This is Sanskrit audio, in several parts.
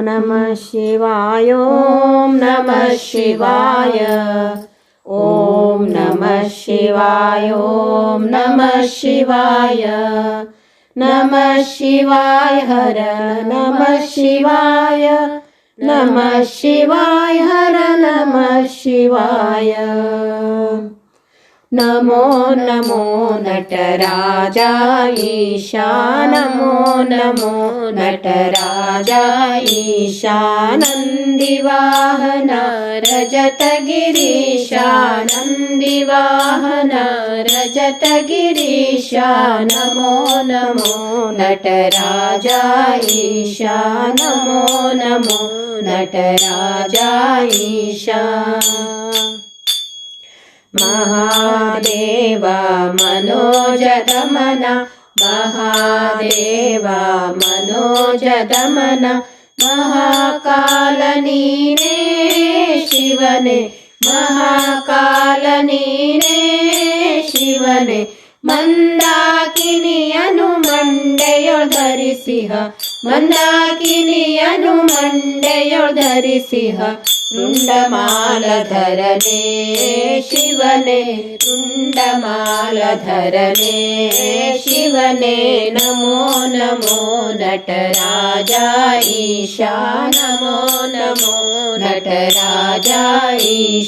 नमः शिवाय ॐ नमः शिवाय। ॐ नमः शिवाय ॐ नमः शिवाय। नमः शिवाय हर नमः शिवाय। नमः शिवाय हर नमः शिवाय नमो नमो नटराजा नमो नमो नटराजा रजतगिरीशा नमो नमो नटराजा ईशा। नमो नमो नटराजा महादेवा मनोजगमना महादेवा मनोजगमना महाकालनीने शिवने महाकालनीने शिवने मन्दाकिनी अनुमण्डयोर्धरि सिंह मन्दाकिनी अनुमण्डयोर्धरि ृण्डमालधर शिवने रुण्डमालधरणे शिवने नमो नमो नटराजा ई नमो नमो नटराजा ई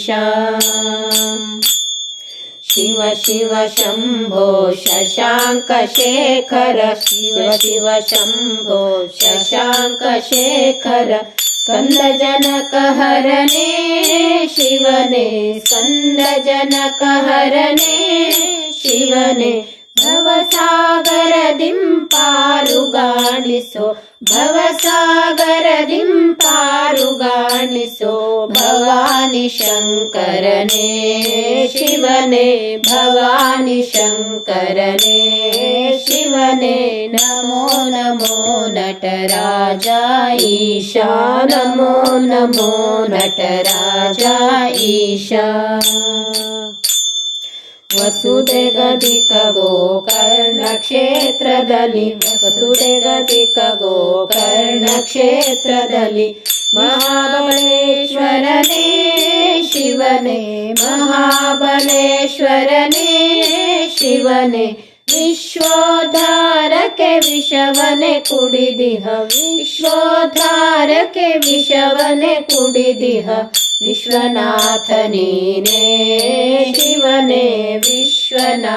शिव शिव शम्भो शशाङ्कशेखर शिव शिव शम्भो शशाङ्कशेखर स्कन्दजनकहरणे शिवने स्कन्दजनकहरणे शिवने भवसागरदिम्पारुगाणिसो गाणिसो भवानि शङ्करने शिवने भवानि शङ्करने शिवने नमो नमो नटरा ईशा नमो नमो नटराजा ईशा। वसुदेगदिकगोकर्णक्षेत्रदलि वसुदेगदिकगोकर्णक्षेत्रदलि महाबलेश्वरने शिवने महाबलेश्वरने शिवने विश्वोद्धारके विषवने कुडिदिह विश्वोद्धारके विषवने कुडिदिह। विश्वनाथनीने शिवने विश्वनाथनीने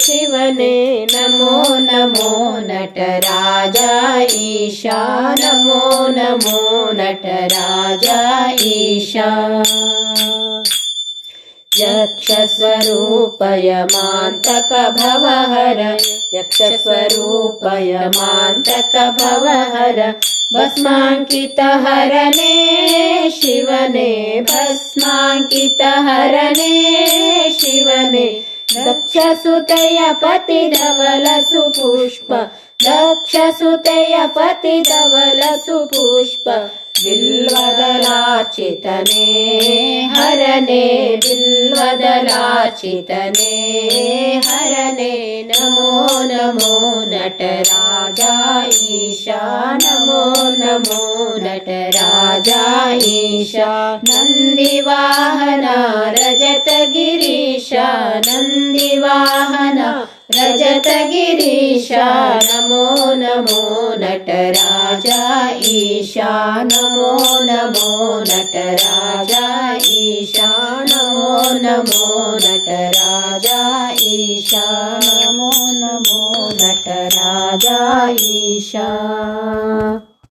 शिवने नमो नमो नटराजा ईशा नमो नमो नटराजा ईशा। यक्षस्वरूपय मान्तक भवहर यक्षस्वरूपय मान्तक भवहर भस्माङ्कितहरणे शिवने भस्माङ्कितहरणे शिवने दक्ष पति धवलसु पुष्प दक्ष पति धवल पुष्प बिल्वदलाचितने हरणे बिल्वदलाचितने हरणे नमो नमो नटराजा ईशान नटराजा ईशा नन्दिवाहन रजतगिरीशा नन्दिवाहन रजतगिरीशा नमो नमो नटराजा ईशा नमो नमो नटराजा ईशा नमो नमो नटराजा ईशा नमो नमो नटराजा ईशा